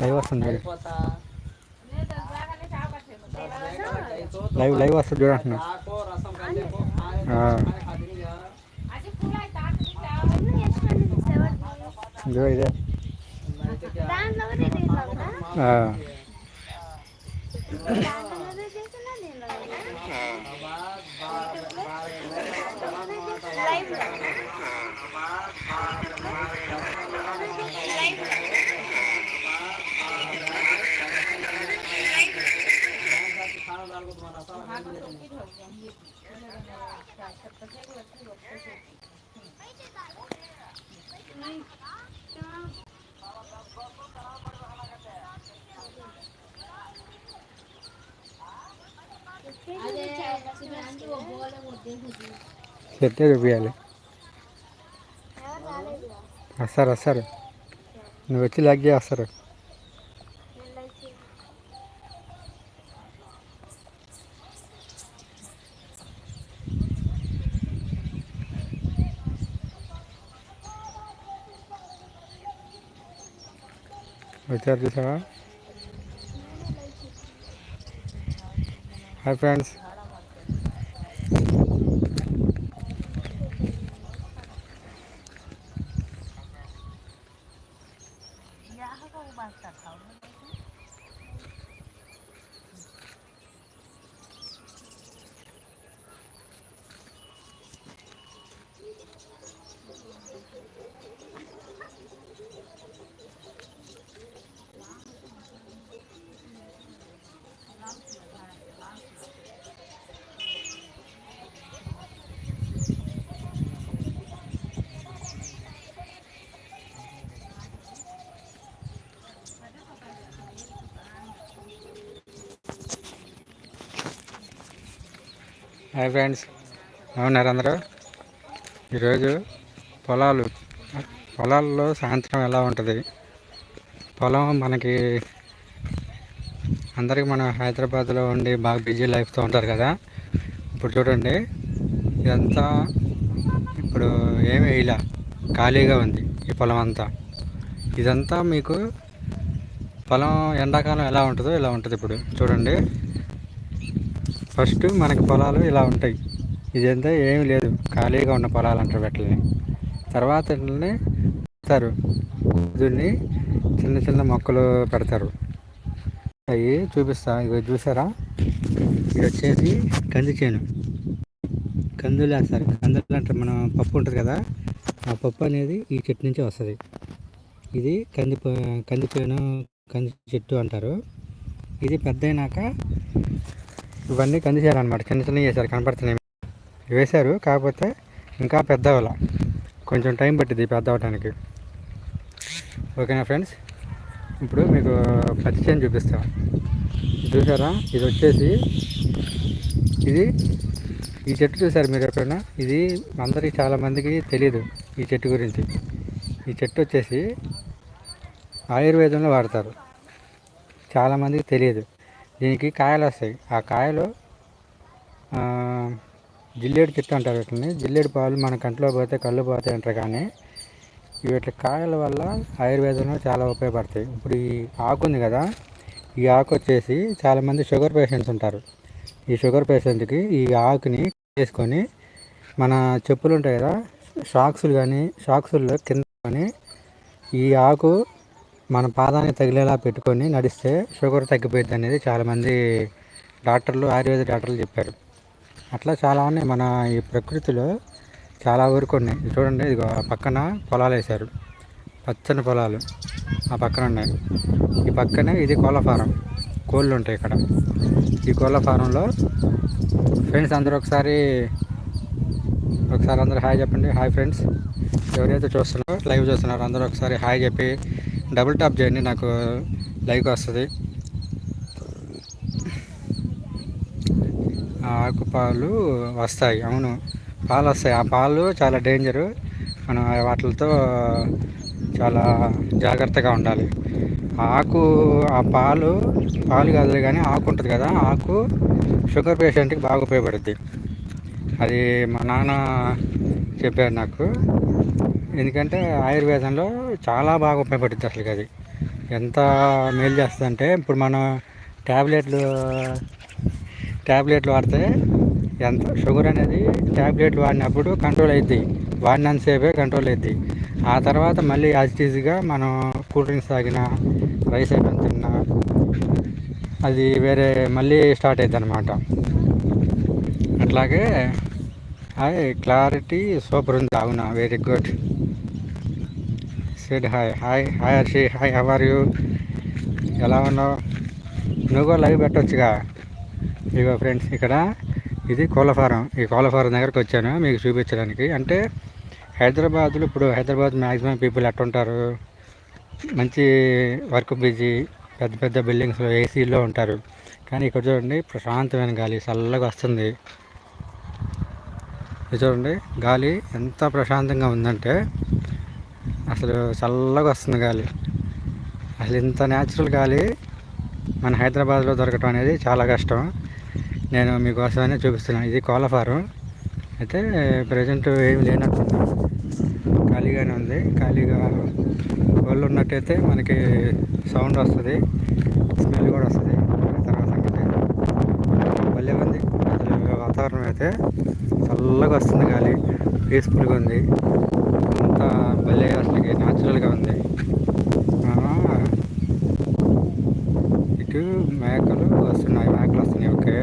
Live వస్తుంది live live వస్తుంది చూడంటున్నా ఇదే. దాంట్లో కూడా ఇది ఇట్లా ఉందా? ఆ, దాంట్లో కూడా చేస్తున్నా, దీంట్లో కూడా. లైవ్లో. లైవ్లో. చెట్టే చూపించాలి ఎవరు రాలేదు వస్తారు వస్తారు నువ్వు వచ్చి లాగ్ చేయి వస్తారు వచ్చారు చూసావా హాయ్ ఫ్రెండ్స్ హాయ్ ఫ్రెండ్స్ బాగున్నారు అందరూ? ఈరోజు పొలాలు పొలాల్లో సాయంత్రం ఎలా ఉంటుంది? పొలం మనకి అందరికి మనం హైదరాబాద్లో ఉండి బాగా బిజీ లైఫ్తో ఉంటారు కదా? ఇప్పుడు చూడండి ఇదంతా ఇప్పుడు ఏమి వేయలే ఖాళీగా ఉంది ఈ పొలం అంతా. ఇదంతా మీకు పొలం ఎండాకాలం ఎలా ఉంటుందో ఇలా ఉంటుంది ఇప్పుడు. చూడండి. ఫస్ట్ మనకి పొలాలు ఇలా ఉంటాయి. ఇదంతా ఏమీ లేదు. ఖాళీగా ఉన్న పొలాలు అంటారు వీటిని తర్వాత వీటిని పెడతారు. దీన్ని చిన్న చిన్న మొక్కలు పెడతారు. అవి చూపిస్తా. ఇవి చూసారా? ఇది వచ్చేసి కంది చేను. కందులు వేస్తారు. కందులు అంటే మన పప్పు ఉంటుంది కదా ఆ పప్పు అనేది ఈ చెట్టు నుంచి వస్తుంది. ఇది కంది కంది చేను కంది చెట్టు అంటారు. ఇది పెద్ద అయినాక ఇవన్నీ కంది అనమాట చిన్న చిన్న చేశారు కనపడుతున్నాయి. వేశారు కాకపోతే ఇంకా పెద్ద కొంచెం టైం పట్టింది పెద్ద అవ్వడానికి ఓకేనా ఫ్రెండ్స్? ఇప్పుడు మీకు పత్తి చేను చూపిస్తా. చూసారా? ఇది వచ్చేసి ఇది ఈ చెట్టు చూసారు మీరు ఎప్పుడైనా? ఇది అందరికీ చాలామందికి తెలియదు ఈ చెట్టు గురించి. ఈ చెట్టు వచ్చేసి ఆయుర్వేదంలో వాడతారు. చాలామందికి తెలియదు దీనికి కాయలు వస్తాయి. ఆ కాయలు జిల్లేడు చెట్టు అంటారు వీటిని. జిల్లేడు పాలు మన కంట్లో పోతే కళ్ళు పోతాయి అంటారు కానీ వీటి కాయల వల్ల ఆయుర్వేదంలో చాలా ఉపయోగపడతాయి. ఇప్పుడు ఈ ఆకు ఉంది కదా ఈ ఆకు వచ్చేసి చాలామంది షుగర్ పేషెంట్స్ ఉంటారు. ఈ షుగర్ పేషెంట్కి ఈ ఆకుని వేసుకొని మన చెప్పులు ఉంటాయి కదా షాక్స్లు కానీ షాక్సుల్లో కింద కానీ ఈ ఆకు మన పాదానికి తగిలేలా పెట్టుకొని నడిస్తే షుగర్ తగ్గిపోయింది అనేది చాలామంది డాక్టర్లు ఆయుర్వేద డాక్టర్లు చెప్పారు. అట్లా చాలా ఉన్నాయి. మన ఈ ప్రకృతిలో చాలా వరకు ఉన్నాయి. ఇది చూడండి ఇది ఆ పక్కన పొలాలు వేశారు. పచ్చని పొలాలు ఆ పక్కన ఉన్నాయి. ఈ పక్కనే ఇది కోళ్ళ ఫారం. కోళ్ళు ఉంటాయి ఇక్కడ. ఈ కోళ్ళ ఫారంలో ఫ్రెండ్స్ అందరూ ఒకసారి ఒకసారి అందరూ హాయ్ చెప్పండి. Hi friends. ఎవరైతే చూస్తున్నారో లైవ్ చూస్తున్నారో అందరూ ఒకసారి హాయ్ చెప్పి డబుల్ టాప్ చేయండి నాకు లైక్ వస్తుంది. ఆ ఆకు పాలు వస్తాయి. అవును పాలు వస్తాయి. ఆ పాలు చాలా డేంజరు. మనం వాటితో చాలా జాగ్రత్తగా ఉండాలి. ఆ ఆకు ఆ పాలు పాలు కాదు కానీ ఆకు ఉంటుంది కదా ఆకు షుగర్ పేషెంట్కి బాగా ఉపయోగపడుద్ది. అది మా నాన్న చెప్పారు నాకు. ఎందుకంటే ఆయుర్వేదంలో చాలా బాగా ఉపయోగపడుతుంది అసలు అది. ఎంత మేలు చేస్తుందంటే ఇప్పుడు మనం ట్యాబ్లెట్లు ట్యాబ్లెట్లు వాడితే ఎంత షుగర్ అనేది ట్యాబ్లెట్లు వాడినప్పుడు కంట్రోల్ అవుద్ది వాడినంతసేపే కంట్రోల్ అవుద్ది ఆ తర్వాత మళ్ళీ యాజిటీజ్గా మనం కూల్ డ్రింక్స్ తాగిన రైస్ ఐటమ్ తిన్నా అది వేరే మళ్ళీ స్టార్ట్ అవుతుంది అనమాట అట్లాగే హాయ్ క్లారిటీ సూపర్ ఉంది అవునా very good said hi hi hi Harshi hi how are you ఎలా ఉన్నావు? నువ్వు లైవ్ పెట్టవచ్చుగా ఇగో ఫ్రెండ్స్ ఇక్కడ ఇది కోళ్ళఫారం. ఈ కోళ్ళఫారం దగ్గరకు వచ్చాను మీకు చూపించడానికి. అంటే హైదరాబాద్లో ఇప్పుడు హైదరాబాద్ మ్యాక్సిమం పీపుల్ ఎట్టుంటారు? మంచి వర్క్ బిజీ పెద్ద పెద్ద బిల్డింగ్స్లో ఏసీలో ఉంటారు. కానీ ఇక్కడ చూడండి ప్రశాంతమైన గాలి చల్లగా వస్తుంది. చూడండి గాలి ఎంత ప్రశాంతంగా ఉందంటే అసలు చల్లగా వస్తుంది గాలి. అసలు ఇంత న్యాచురల్ గాలి మన హైదరాబాద్లో దొరకటం అనేది చాలా కష్టం. నేను మీకోసమనే చూపిస్తున్నాను. ఇది కోళ్ళ ఫారం అయితే ప్రజెంట్ ఏమి లేనట్టున్నా ఖాళీగానే ఉంది. ఖాళీగా వాళ్ళు ఉన్నట్టయితే మనకి సౌండ్ వస్తుంది స్మెల్ కూడా వస్తుంది. తర్వాత భలే ఉంది. అసలు వాతావరణం అయితే చల్లగా వస్తుంది గాలి పీస్ఫుల్గా ఉంది. అంతా భలే అసలుకి న్యాచురల్గా ఉంది. ఇటు మేకలు వస్తున్నాయి మేకలు వస్తున్నాయి ఓకే.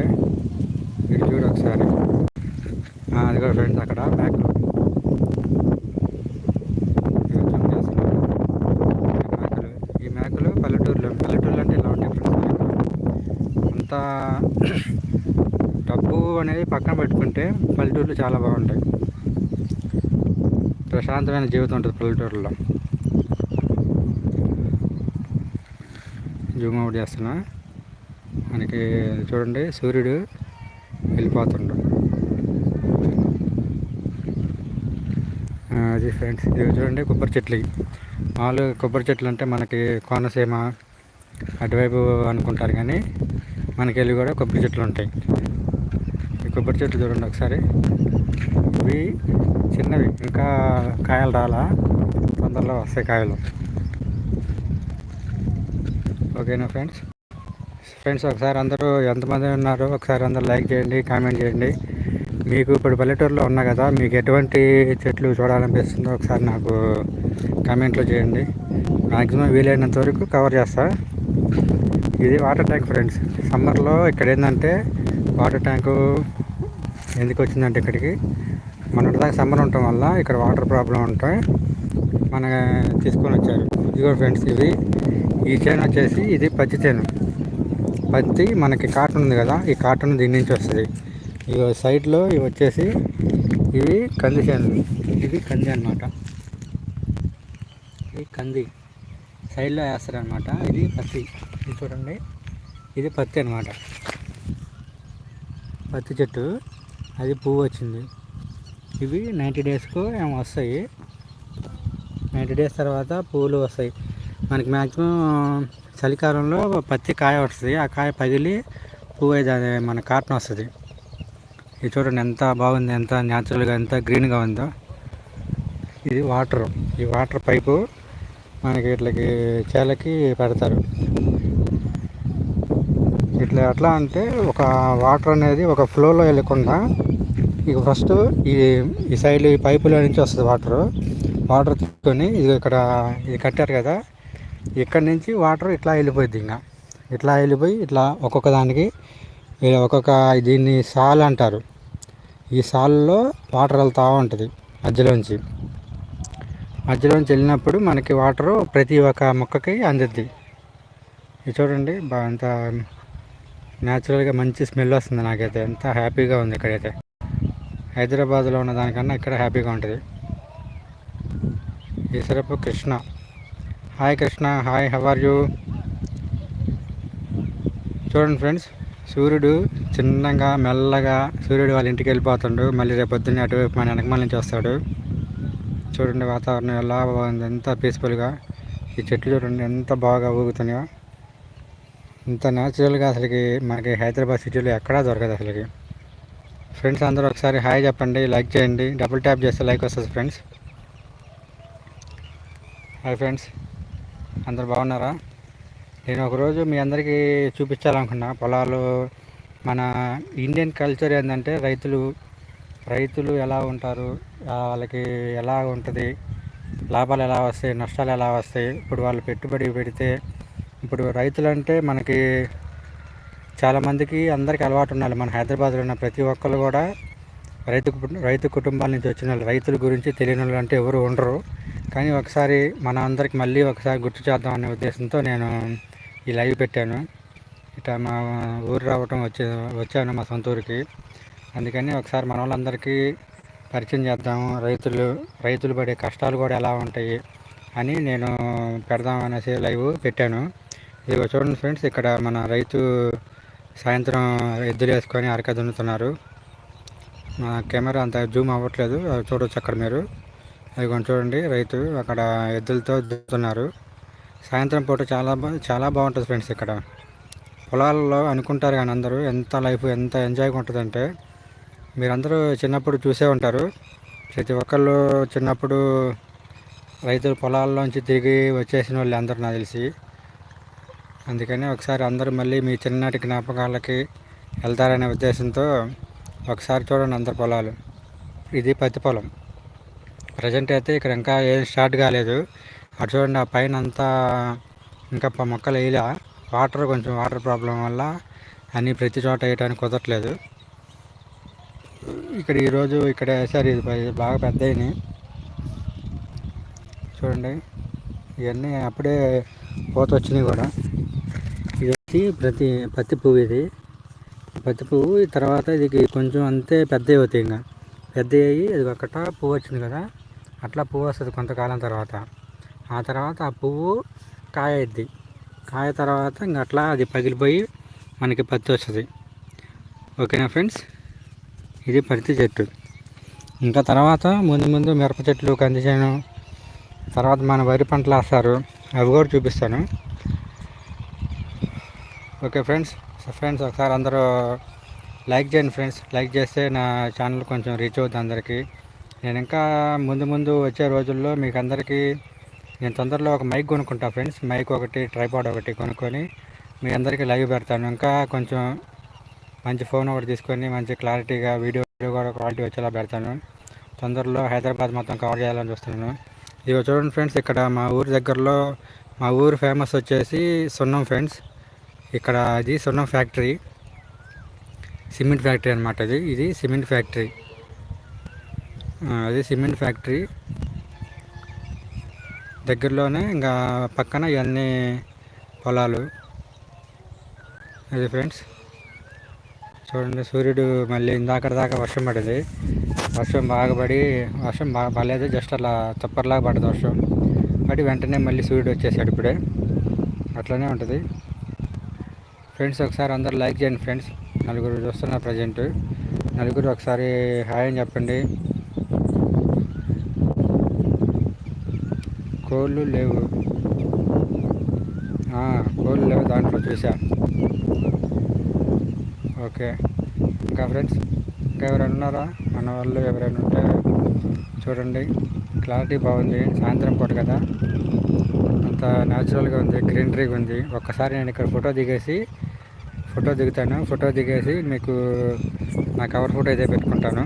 ఇటు చూడు ఒకసారి. అది కూడా ఫ్రెండ్స్ అక్కడ మేకలు. మేకలు. ఈ మేకలు పల్లెటూరులో పల్లెటూరులో అంటే ఇలా ఉంటాయి ఫ్రెండ్స్ మేకలు? అంతా అనేది పక్కన పెట్టుకుంటే పల్లెటూర్లు చాలా బాగుంటాయి. ప్రశాంతమైన జీవితం ఉంటుంది పల్లెటూరులో జూమ్ అవుట్ చేస్తున్నా. మనకి చూడండి సూర్యుడు వెళ్ళిపోతుండు. అది ఫ్రెండ్స్ ఇవి చూడండి కొబ్బరి చెట్లు. ఇవి. కొబ్బరి చెట్లు అంటే మనకి కోనసీమ అటువైపు అనుకుంటారు కానీ మనకి వెళ్ళి కూడా కొబ్బరి చెట్లు ఉంటాయి. కొబ్బరి చెట్లు చూడండి ఒకసారి. ఇవి చిన్నవి. ఇంకా కాయలు రాలా. తొందరలో వస్తాయి కాయలు. ఓకేనా ఫ్రెండ్స్? ఫ్రెండ్స్ ఒకసారి అందరూ ఎంతమంది ఉన్నారో ఒకసారి అందరూ లైక్ చేయండి కామెంట్ చేయండి. మీకు ఇప్పుడు పల్లెటూరులో ఉన్నా కదా మీకు ఎటువంటి చెట్లు చూడాలనిపిస్తుందో ఒకసారి నాకు కామెంట్లో చేయండి. మ్యాక్సిమం వీలైనంత వరకు కవర్ చేస్తా. ఇది వాటర్ ట్యాంక్ ఫ్రెండ్స్. సమ్మర్లో ఇక్కడ ఏంటంటే వాటర్ ట్యాంకు ఎందుకు వచ్చిందంటే ఇక్కడికి? మొన్నటిదాకా సమ్మర్ ఉండటం వల్ల ఇక్కడ వాటర్ ప్రాబ్లం ఉంటాయి. మన తీసుకొని వచ్చారు. ఇదిగో ఫ్రెండ్స్ ఇవి. ఈ చేను వచ్చేసి ఇది పచ్చి చేను. పత్తి మనకి కాటన్ ఉంది కదా ఈ కాటన్ దీని నుంచి వస్తుంది. ఇవి సైడ్లో ఇవి వచ్చేసి ఇవి కంది చేను ఇది కంది అనమాట ఇది కంది. సైడ్లో వేస్తారు అనమాట ఇది పత్తి. ఇది చూడండి. ఇది పత్తి అనమాట పత్తి చెట్టు. అది పువ్వు వచ్చింది. ఇవి నైంటీ డేస్కు ఏమో వస్తాయి. నైంటీ డేస్ తర్వాత పువ్వులు వస్తాయి. మనకి మ్యాక్సిమం చలికాలంలో పత్తి కాయ వస్తుంది. ఆ కాయ పగిలి పువ్వు అయితే మన కాటన్ వస్తుంది. ఇది చూడండి ఎంత బాగుంది ఎంత న్యాచురల్గా ఎంత గ్రీన్గా ఉందో. ఇది వాటర్ ఈ వాటర్ పైపు మనకి ఇట్లకి చేలకి పెడతారు. ఇట్లా ఎట్లా అంటే ఒక వాటర్ అనేది ఒక ఫ్లోలో వెళ్ళకుండా ఇక ఫస్ట్ ఈ ఈ సైడ్ ఈ పైపులో నుంచి వస్తుంది వాటర్. వాటర్ తీసుకొని ఇది ఇక్కడ ఇది కట్టారు కదా ఇక్కడ నుంచి వాటర్ ఇట్లా వెళ్ళిపోయింది ఇంకా. ఇట్లా వెళ్ళిపోయి ఇట్లా ఒక్కొక్క దానికి ఒక్కొక్క దీన్ని సాల్ అంటారు. ఈ సాల్లో వాటర్ వెళ్తూ ఉంటుంది మధ్యలోంచి. మధ్యలోంచి వెళ్ళినప్పుడు మనకి వాటరు ప్రతి ఒక్క మొక్కకి అందుద్ది. ఇది చూడండి బా అంత న్యాచురల్గా మంచి స్మెల్ వస్తుంది నాకైతే. ఎంత హ్యాపీగా ఉంది ఇక్కడైతే. హైదరాబాద్లో ఉన్న దానికన్నా ఇక్కడ హ్యాపీగా ఉంటుంది. Eesarapu Krishna. Hi Krishna. Hi how are you చూడండి ఫ్రెండ్స్ సూర్యుడు చిన్నగా మెల్లగా సూర్యుడు వాళ్ళ ఇంటికి వెళ్ళిపోతాడు. మళ్ళీ రేపు పొద్దున్నే అటువైపు మన వెనకమాల నుంచి వస్తాడు చూడండి వాతావరణం ఎలా బాగుంది. ఎంత పీస్ఫుల్గా ఈ చెట్లు చూడండి ఎంత బాగా ఊగుతున్నాయో. ఇంత న్యాచురల్గా అసలుకి మనకి హైదరాబాద్ సిటీలో ఎక్కడా దొరకదు అసలుకి. ఫ్రెండ్స్ అందరూ ఒకసారి హాయ్ చెప్పండి లైక్ చేయండి డబుల్ ట్యాప్ చేస్తే లైక్ వస్తుంది ఫ్రెండ్స్ హాయ్ ఫ్రెండ్స్ అందరు బాగున్నారా? నేను ఒకరోజు మీ అందరికీ చూపించాలనుకున్నా. పొలాలు మన ఇండియన్ కల్చర్ ఏంటంటే రైతులు రైతులు ఎలా ఉంటారు వాళ్ళకి ఎలా ఉంటుంది లాభాలు ఎలా వస్తాయి నష్టాలు ఎలా వస్తాయి ఇప్పుడు వాళ్ళు పెట్టుబడి పెడితే ఇప్పుడు రైతులు అంటే మనకి చాలామందికి అందరికీ అలవాటు ఉండాలి. మన హైదరాబాద్లో ఉన్న ప్రతి ఒక్కరు కూడా రైతు రైతు కుటుంబాల నుంచి వచ్చిన వాళ్ళు రైతుల గురించి తెలియని వాళ్ళు అంటే ఎవరు ఉండరు. కానీ ఒకసారి మన అందరికి మళ్ళీ ఒకసారి గుర్తు చేద్దాం అనే ఉద్దేశంతో నేను ఈ లైవ్ పెట్టాను. ఇట్లా మా ఊరు రావటం వచ్చే వచ్చాను మా సొంత ఊరికి. అందుకని ఒకసారి మన వాళ్ళందరికీ పరిచయం చేద్దాము. రైతులు రైతులు పడే కష్టాలు కూడా ఎలా ఉంటాయి అని నేను పెడదాం అనేసి లైవ్ పెట్టాను. ఇదిగో చూడండి ఫ్రెండ్స్ ఇక్కడ మన రైతు సాయంత్రం ఎద్దులు వేసుకొని అరక దున్నుతున్నారు. కెమెరా అంత జూమ్ అవ్వట్లేదు అది చూడొచ్చు అక్కడ మీరు. అది కొంచెం చూడండి రైతు అక్కడ ఎద్దులతో దున్నుతున్నారు. సాయంత్రం పూట చాలా చాలా బాగుంటుంది ఫ్రెండ్స్ ఇక్కడ. పొలాల్లో అనుకుంటారు కానీ అందరూ ఎంత లైఫ్ ఎంత ఎంజాయ్గా ఉంటుందంటే మీరందరూ చిన్నప్పుడు చూసే ఉంటారు. ప్రతి ఒక్కళ్ళు చిన్నప్పుడు రైతులు పొలాల్లోంచి తిరిగి వచ్చేసిన వాళ్ళు అందరూ నాకు తెలిసి. అందుకని ఒకసారి అందరూ మళ్ళీ మీ చిన్ననాటి జ్ఞాపకాలకి వెళ్తారనే ఉద్దేశంతో ఒకసారి చూడండి అందరు పొలాలు. ఇది పత్తి పొలం. ప్రజెంట్ అయితే ఇక్కడ ఇంకా ఏం స్టార్ట్ కాలేదు. అటు చూడండి ఆ పైన అంతా ఇంకా మొక్కలు వేయలే. వాటర్ కొంచెం వాటర్ ప్రాబ్లం వల్ల అన్నీ ప్రతి చోట వేయడానికి కుదరట్లేదు. ఇక్కడ ఈరోజు ఇక్కడ వేసారు ఇది బాగా పెద్ద చూడండి. ఇవన్నీ అప్పుడే పోత వచ్చినాయి కూడా. ఇది ప్రతి పత్తి పువ్వు ఇది. పత్తి పువ్వు తర్వాత ఇది కొంచెం అంతే పెద్ద అవుతాయి ఇంకా. పెద్ద అయ్యి అది ఒకట పువ్వు వచ్చింది కదా అట్లా పువ్వు వస్తుంది కొంతకాలం తర్వాత. ఆ తర్వాత ఆ పువ్వు కాయ అయింది కాయ తర్వాత ఇంకా అట్లా అది పగిలిపోయి మనకి పత్తి వస్తుంది. ఓకేనా ఫ్రెండ్స్? ఇది పత్తి చెట్టు. ఇంకా తర్వాత ముందు ముందు మిరప చెట్లు కంది చేను తర్వాత మన వరి పంటలు వేస్తారు. అవి కూడా చూపిస్తాను. Okay friends. సో ఫ్రెండ్స్ ఒకసారి అందరూ లైక్ చేయండి ఫ్రెండ్స్. లైక్ చేస్తే నా ఛానల్ కొంచెం రీచ్ అవుతుంది అందరికీ. నేను ఇంకా ముందు ముందు వచ్చే రోజుల్లో మీకు అందరికీ నేను తొందరలో ఒక మైక్ కొనుక్కుంటా ఫ్రెండ్స్. మైక్ ఒకటి ట్రైపాడ్ ఒకటి కొనుక్కొని మీ అందరికీ లైవ్ పెడతాను. ఇంకా కొంచెం మంచి ఫోన్ ఒకటి తీసుకొని మంచి క్లారిటీగా వీడియో కూడా క్వాలిటీ వచ్చేలా పెడతాను. తొందరలో హైదరాబాద్ మొత్తం కవర్ చేయాలని చూస్తున్నాను. ఇవి చూడండి ఫ్రెండ్స్ ఇక్కడ మా ఊరి దగ్గరలో మా ఊరు ఫేమస్ వచ్చేసి సున్నం ఫ్రెండ్స్. ఇక్కడ అది సున్నం ఫ్యాక్టరీ. సిమెంట్ ఫ్యాక్టరీ అనమాట ఇది ఇది సిమెంట్ ఫ్యాక్టరీ. అది సిమెంట్ ఫ్యాక్టరీ. దగ్గరలోనే ఇంకా పక్కన ఇవన్నీ పొలాలు. అది ఫ్రెండ్స్. చూడండి సూర్యుడు మళ్ళీ ఇందాక దాకా వర్షం పడింది. వర్షం బాగా పడి వర్షం బాగా పడలేదు. జస్ట్ అలా చప్పర్లాగా పడదు వర్షం. పడి వెంటనే మళ్ళీ సూర్యుడు వచ్చేసాడు ఇప్పుడే. అట్లనే ఉంటుంది. ఫ్రెండ్స్ ఒకసారి అందరు లైక్ చేయండి ఫ్రెండ్స్. నలుగురు చూస్తున్నారు ప్రజెంట్. నలుగురు ఒకసారి హాయ్ అని చెప్పండి. కోళ్ళు లేవు. కోళ్ళు లేవు దాంట్లో చూసా. ఓకే. ఇంకా ఫ్రెండ్స్ ఇంకా ఎవరైనా ఉన్నారా? మన వాళ్ళు ఎవరైనా ఉంటే చూడండి. క్లారిటీ బాగుంది. సాయంత్రం పూట కదా. అంత న్యాచురల్గా ఉంది. గ్రీనరీగా ఉంది. ఒక్కసారి నేను ఇక్కడ ఫోటో దిగేసి ఫోటో దిగుతాను. ఫోటో దిగేసి మీకు నా కవర్ ఫోటో అయితే పెట్టుకుంటాను.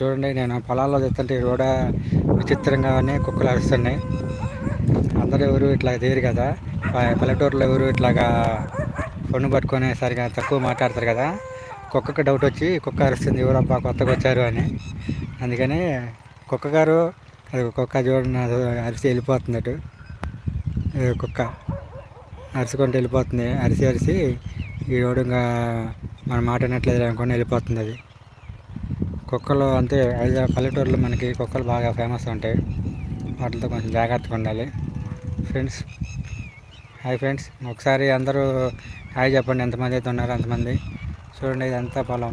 చూడండి నేను పొలాల్లో తెస్తుంటే కూడా విచిత్రంగానే కుక్కలు అరుస్తున్నాయి. అందరూ ఎవరు ఇట్లా తీరు కదా. పల్లెటూరులో ఎవరు ఇట్లాగా పన్ను పట్టుకొని సరిగా తక్కువ మాట్లాడతారు కదా. కుక్కకి డౌట్ వచ్చి కుక్క అరుస్తుంది ఎవరబ్బా కొత్తగా వచ్చారు అని. అందుకని కుక్క గారు అది కుక్క చూడండి అది అరిసి వెళ్ళిపోతుంది కుక్క. అరుచుకుంటూ వెళ్ళిపోతుంది. అరిసి అరిసి ఈ ఇంకా మనం మాట అనుకుని అనుకొని వెళ్ళిపోతుంది అది. కుక్కలు అంతే హైదరాబాద్ పల్లెటూరులో మనకి కుక్కలు బాగా ఫేమస్ ఉంటాయి. వాటితో కొంచెం జాగ్రత్తగా ఉండాలి. ఫ్రెండ్స్ హాయ్ ఫ్రెండ్స్ ఒకసారి అందరూ హాయ్ చెప్పండి. ఎంతమంది అయితే ఉన్నారో అంతమంది? చూడండి ఇదంతా పొలం.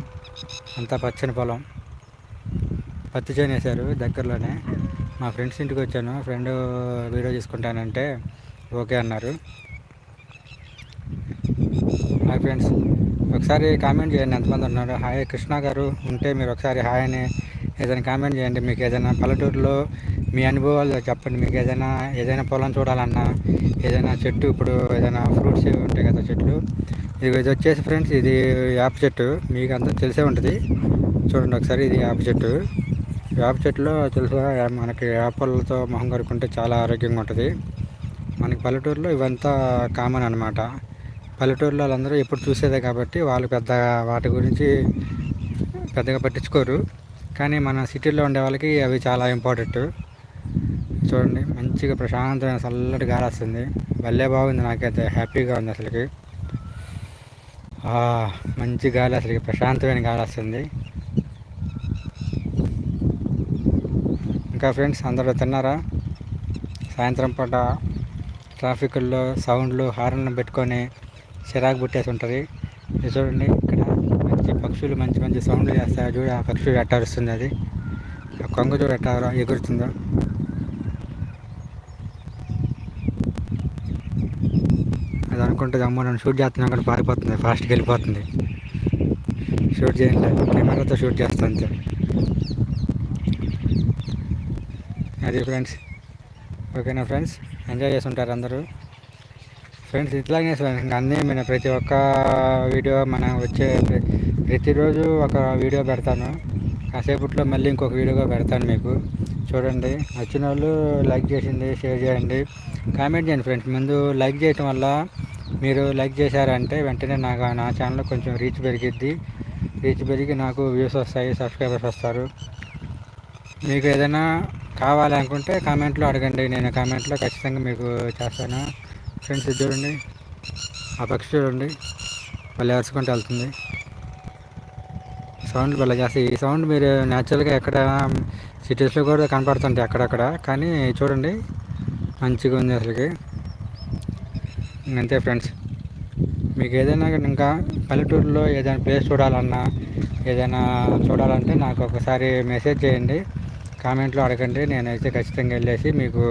అంతా పచ్చని పొలం. పత్తి చేను వేశారు దగ్గరలోనే. మా ఫ్రెండ్స్ ఇంటికి వచ్చాను. ఫ్రెండ్ వీడియో తీసుకుంటానంటే ఓకే అన్నారు. Hi friends. ఒకసారి కామెంట్ చేయండి ఎంతమంది ఉన్నారు. హాయ్ కృష్ణ గారు ఉంటే మీరు ఒకసారి హాయ్ అని ఏదైనా కామెంట్ చేయండి. మీకు ఏదైనా పల్లెటూరులో మీ అనుభవాలు చెప్పండి. మీకు ఏదైనా ఏదైనా పొలం చూడాలన్నా ఏదైనా చెట్టు ఇప్పుడు ఏదైనా ఫ్రూట్స్ ఉంటాయి కదా చెట్లు. ఇది ఇది వచ్చేసి ఫ్రెండ్స్ ఇది వేప చెట్టు. మీకు అంతా తెలిసే ఉంటుంది. చూడండి ఒకసారి ఇది యాప్ చెట్టు. వేప చెట్టులో తెలుసా మనకి యాపలతో మొహం కడుక్కుంటే చాలా ఆరోగ్యంగా ఉంటుంది. మనకి పల్లెటూరులో ఇవంతా కామన్ అనమాట పల్లెటూరులో వాళ్ళందరూ ఎప్పుడు చూసేదే కాబట్టి వాళ్ళు పెద్ద వాటి గురించి పెద్దగా పట్టించుకోరు. కానీ మన సిటీలో ఉండే వాళ్ళకి అవి చాలా ఇంపార్టెంట్. చూడండి మంచిగా ప్రశాంతమైన చల్లటి గాలి వస్తుంది. భలే బాగుంది నాకైతే. హ్యాపీగా ఉంది అసలుకి. మంచి గాలి అసలుకి. ప్రశాంతమైన గాలి వస్తుంది. ఇంకా ఫ్రెండ్స్ అందరూ తిన్నారా? సాయంత్రం పూట ట్రాఫిక్లో సౌండ్లు హార్న్లు పెట్టుకొని చిరాకు పుట్టేసి ఉంటుంది. చూడండి ఇక్కడ మంచి పక్షులు మంచి మంచి సౌండ్లు చేస్తాయి. చూడ ఆ పక్షులు ఎట్టారుస్తుంది అది? ఆ కొంగ చూడ ఎట్ట ఎగురుతుందో. అది అనుకుంటుంది అమ్మ నన్ను షూట్ చేస్తున్నా కూడా పారిపోతుంది ఫాస్ట్కి వెళ్ళిపోతుంది. షూట్ చేయండి కెమెరాతో షూట్ చేస్తా అంతే. అది ఫ్రెండ్స్ ఓకేనా ఫ్రెండ్స్? ఎంజాయ్ చేస్తుంటారు అందరూ. ఫ్రెండ్స్ ఇట్లాగే ఫ్రెండ్స్ అన్నీ ప్రతి ఒక్క వీడియో మన వచ్చే ప్రతిరోజు ఒక వీడియో పెడతాను. కాసేపట్లో మళ్ళీ ఇంకొక వీడియోగా పెడతాను మీకు. చూడండి వచ్చిన వాళ్ళు లైక్ చేసింది షేర్ చేయండి. కామెంట్ చేయండి ఫ్రెండ్స్ ముందు లైక్ చేయటం వల్ల మీరు లైక్ చేశారంటే వెంటనే నాకు నా ఛానల్ కొంచెం రీచ్ పెరిగిద్ది. రీచ్ పెరిగి నాకు వ్యూస్ వస్తాయి సబ్స్క్రైబర్స్ వస్తారు. మీకు ఏదైనా కావాలనుకుంటే కామెంట్లో అడగండి నేను కామెంట్లో ఖచ్చితంగా మీకు చేస్తాను. ఫ్రెండ్స్ ఇది చూడండి ఆ పక్షి చూడండి మళ్ళీ అరుచుకుంటూ వెళ్తుంది. సౌండ్ భలే చేస్తాయి ఈ సౌండ్ మీరు న్యాచురల్గా ఎక్కడ సిటీస్లో కూడా కనపడుతుంటాయి అక్కడక్కడ కానీ చూడండి మంచిగా ఉంది అసలుకి. అంతే ఫ్రెండ్స్. మీకు ఏదైనా ఇంకా పల్లెటూరులో ఏదైనా ప్లేస్ చూడాలన్నా ఏదైనా చూడాలంటే నాకు ఒకసారి మెసేజ్ చేయండి. కామెంట్లో అడగండి నేనైతే ఖచ్చితంగా వెళ్ళేసి మీకు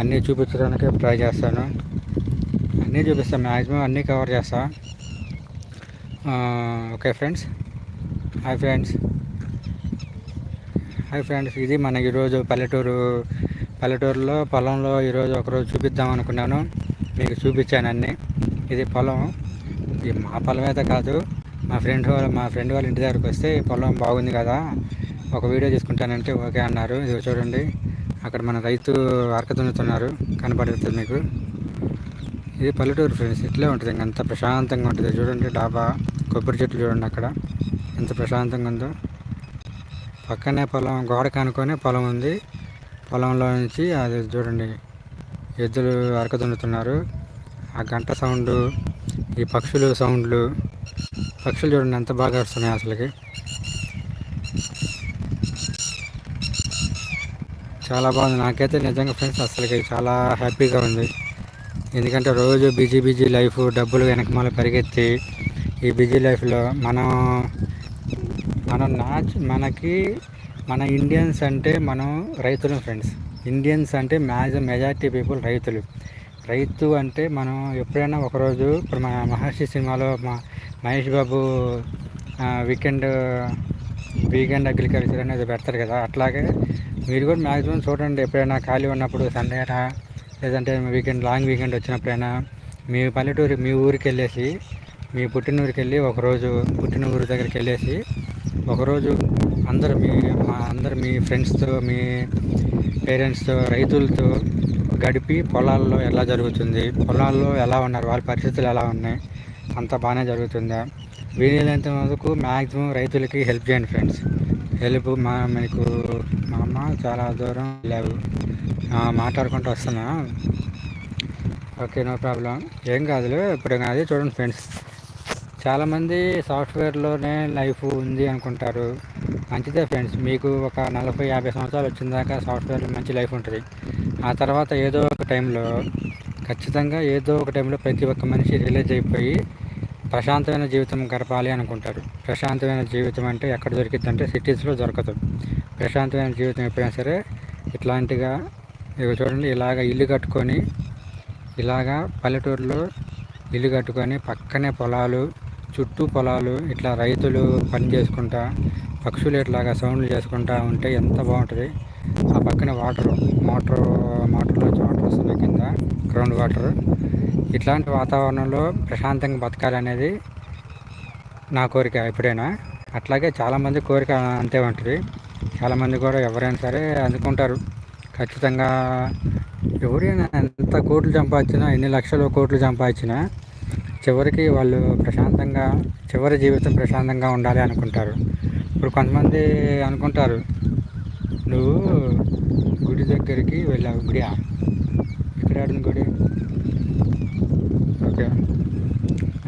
అన్నీ చూపించడానికి ట్రై చేస్తాను. అన్నీ చూపిస్తాను. మ్యాక్సిమం అన్నీ కవర్ చేస్తా. Okay friends hi friends hi friends ఇది మన ఈరోజు పల్లెటూరు పల్లెటూరులో పొలంలో ఈరోజు ఒకరోజు చూపిద్దాం అనుకున్నాను. మీకు చూపించాను అన్నీ. ఇది పొలం. ఇది మా పొలం అయితే కాదు. మా ఫ్రెండ్ వాళ్ళ మా ఫ్రెండ్ వాళ్ళ ఇంటి దగ్గరకు వస్తే ఈ పొలం బాగుంది కదా. ఒక వీడియో తీసుకుంటానంటే ఓకే అన్నారు. ఇది చూడండి. అక్కడ మన రైతు అరక దున్నుతున్నారు. కనపడుతుంది మీకు. ఇది పల్లెటూరు ఫ్రెండ్స్ ఇట్లే ఉంటుంది. ఇంక అంత ప్రశాంతంగా ఉంటుంది. చూడండి డాబా కొబ్బరి చెట్లు చూడండి అక్కడ. ఎంత ప్రశాంతంగా ఉందో. పక్కనే పొలం గోడ కానుకొని పొలం ఉంది. పొలంలో నుంచి అది చూడండి ఎద్దులు అరక దున్నుతున్నారు. ఆ గంట సౌండ్ ఈ పక్షులు సౌండ్లు. పక్షులు చూడండి ఎంత బాగా వస్తున్నాయి అసలుకి. చాలా బాగుంది. నాకైతే నిజంగా ఫ్రెండ్స్ అసలుకి చాలా హ్యాపీగా ఉంది. ఎందుకంటే రోజు బిజీ బిజీ లైఫ్ డబ్బులు వెనకమాల పరిగెత్తి ఈ బిజీ లైఫ్లో మనం మనం నాచ్ మనకి మన ఇండియన్స్ అంటే మనం రైతులు ఫ్రెండ్స్. ఇండియన్స్ అంటే మ్యాజ్ మెజారిటీ పీపుల్ రైతులు. రైతు అంటే మనం ఎప్పుడైనా ఒకరోజు ఇప్పుడు మన మహర్షి సినిమాలో మా Mahesh Babu weekend weekend agriculture అనేది పెడతారు కదా. అట్లాగే మీరు కూడా మ్యాక్సిమం చూడండి ఎప్పుడైనా ఖాళీ ఉన్నప్పుడు సండేనా లేదంటే వీకెండ్ లాంగ్ వీకెండ్ వచ్చినప్పుడైనా మీ పల్లెటూరు మీ ఊరికి వెళ్ళేసి మీ పుట్టినూరికి వెళ్ళి ఒకరోజు పుట్టిన ఊరి దగ్గరికి వెళ్ళేసి ఒకరోజు అందరు మీ మా అందరు మీ ఫ్రెండ్స్తో మీ పేరెంట్స్తో రైతులతో గడిపి పొలాల్లో ఎలా జరుగుతుంది పొలాల్లో ఎలా ఉన్నారు వాళ్ళ పరిస్థితులు ఎలా ఉన్నాయి అంత బాగానే జరుగుతుందా? వీలైనంత వరకు మ్యాక్సిమం రైతులకి హెల్ప్ చేయండి ఫ్రెండ్స్. హెల్ప్ మా మీకు చాలా దూరం లేవు మాట్లాడుకుంటూ వస్తున్నా. Okay no problem. ఏం కాదులే ఇప్పుడు అది చూడండి ఫ్రెండ్స్. చాలామంది సాఫ్ట్వేర్లోనే లైఫ్ ఉంది అనుకుంటారు. మంచిదే ఫ్రెండ్స్ మీకు ఒక నలభై యాభై సంవత్సరాలు వచ్చిన దాకా సాఫ్ట్వేర్లో మంచి లైఫ్ ఉంటుంది. ఆ తర్వాత ఏదో ఒక టైంలో ఖచ్చితంగా ఏదో ఒక టైంలో ప్రతి ఒక్క మనిషి రిలీజ్ అయిపోయి ప్రశాంతమైన జీవితం గడపాలి అనుకుంటారు. ప్రశాంతమైన జీవితం అంటే ఎక్కడ దొరికిద్దంటే సిటీస్లో దొరకదు. ప్రశాంతమైన జీవితం ఎప్పుడైనా సరే ఇట్లాంటిగా ఇవి చూడండి ఇలాగ ఇల్లు కట్టుకొని ఇలాగా పల్లెటూరులో ఇల్లు కట్టుకొని పక్కనే పొలాలు చుట్టూ పొలాలు ఇట్లా రైతులు పని చేసుకుంటా పక్షులు ఇట్లాగా సౌండ్లు చేసుకుంటా ఉంటే ఎంత బాగుంటుంది. ఆ పక్కన వాటర్ మోటర్ మోటార్లో వాటర్ వస్తుంది కింద గ్రౌండ్ వాటర్. ఇట్లాంటి వాతావరణంలో ప్రశాంతంగా బతకాలనేది నా కోరిక ఎప్పుడైనా. అట్లాగే చాలామంది కోరిక అంతే ఉంటుంది. చాలామంది కూడా ఎవరైనా సరే అందుకుంటారు. ఖచ్చితంగా ఎవరైనా ఎంత కోట్లు సంపాదించినా ఎన్ని లక్షలు కోట్లు సంపాదించినా చివరికి వాళ్ళు ప్రశాంతంగా చివరి జీవితం ప్రశాంతంగా ఉండాలి అనుకుంటారు. ఇప్పుడు కొంతమంది అనుకుంటారు నువ్వు గుడి దగ్గరికి వెళ్ళావు. గుడి ఇక్కడ ఆడిన గుడి? ఓకే.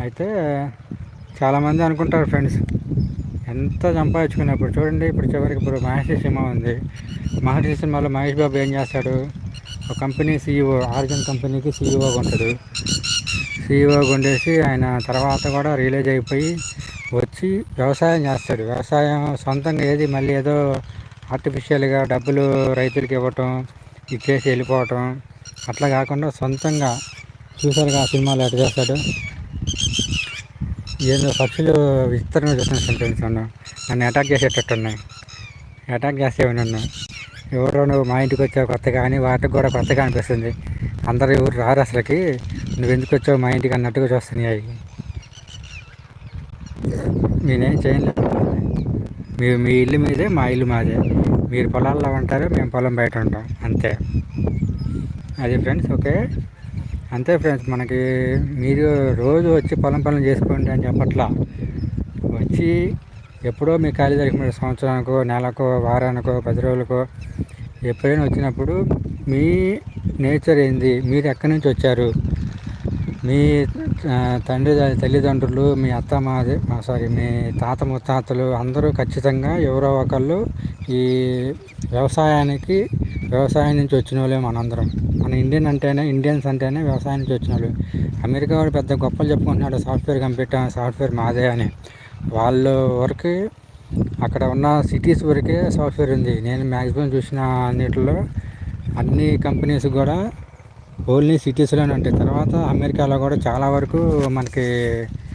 అయితే చాలామంది అనుకుంటారు ఫ్రెండ్స్ ఎంత సంపాదించుకున్నప్పుడు చూడండి ఇప్పుడు చివరికి ఇప్పుడు మహర్షి సినిమా ఉంది. మహర్షి సినిమాలో మహేష్ బాబు ఏం చేస్తాడు? ఒక కంపెనీ సీఈఓ ఆర్జన్ కంపెనీకి సీఈఓగా ఉంటాడు. సీఈఓగా ఉండేసి ఆయన తర్వాత కూడా రిలీజ్ అయిపోయి వచ్చి వ్యవసాయం చేస్తాడు. వ్యవసాయం సొంతంగా ఏది మళ్ళీ ఏదో ఆర్టిఫిషియల్గా డబ్బులు రైతులకి ఇవ్వటం ఇచ్చేసి వెళ్ళిపోవటం అట్లా కాకుండా సొంతంగా చూసారుగా ఆ సినిమాలు ఎట్లా చేస్తాడు? ఏదో పక్షులు విస్తరణ చూస్తున్నాను ఫ్రెండ్స్ నన్ను నన్ను అటాక్ చేసేటట్టు ఉన్నాయి అటాక్ చేసేవి నన్ను ఎవరో నువ్వు మా ఇంటికి వచ్చావు కొత్తగా అని వాటికి కూడా కొత్తగా అనిపిస్తుంది. అందరు ఎవరు రారు అసలుకి. నువ్వు ఎందుకు వచ్చావు మా ఇంటికి అన్నట్టుగా చూస్తున్నాయి అవి. నేనేం చేయలేదు మీ మీ ఇల్లు మీదే మా ఇల్లు మాదే. మీరు పొలాల్లో ఉంటారు మేము పొలం బయట ఉంటాం. అంతే. అది ఫ్రెండ్స్ ఓకే అంతే ఫ్రెండ్స్ మనకి మీరు రోజు వచ్చి పొలం పనులు చేసుకోండి అని చెప్పట్లా. వచ్చి ఎప్పుడో మీ ఖాళీ దొరికిన సంవత్సరానికో నెలకో వారానికో పది రోజులకో ఎప్పుడైనా వచ్చినప్పుడు మీ నేచర్ ఏంది? మీరు ఎక్కడి నుంచి వచ్చారు? మీ తండ్రి తల్లిదండ్రులు మీ అత్త మాది సారీ మీ తాత ముత్తాతలు అందరూ ఖచ్చితంగా ఎవరో ఒకళ్ళు ఈ వ్యవసాయానికి వ్యవసాయం నుంచి వచ్చిన వాళ్ళే మనందరం. మన ఇండియన్ అంటేనే ఇండియన్స్ అంటేనే వ్యవసాయం నుంచి వచ్చిన వాళ్ళు. అమెరికా వాడు పెద్ద గొప్పలు చెప్పుకుంటున్నాడు సాఫ్ట్వేర్ కంప్యూటర్ సాఫ్ట్వేర్ మాదే అని. వాళ్ళ వరకు అక్కడ ఉన్న సిటీస్ వరకే సాఫ్ట్వేర్ ఉంది. నేను మ్యాక్సిమం చూసిన అన్నిటిలో అన్ని కంపెనీస్ కూడా ఓన్లీ సిటీస్లోనే ఉంటాయి. తర్వాత అమెరికాలో కూడా చాలా వరకు మనకి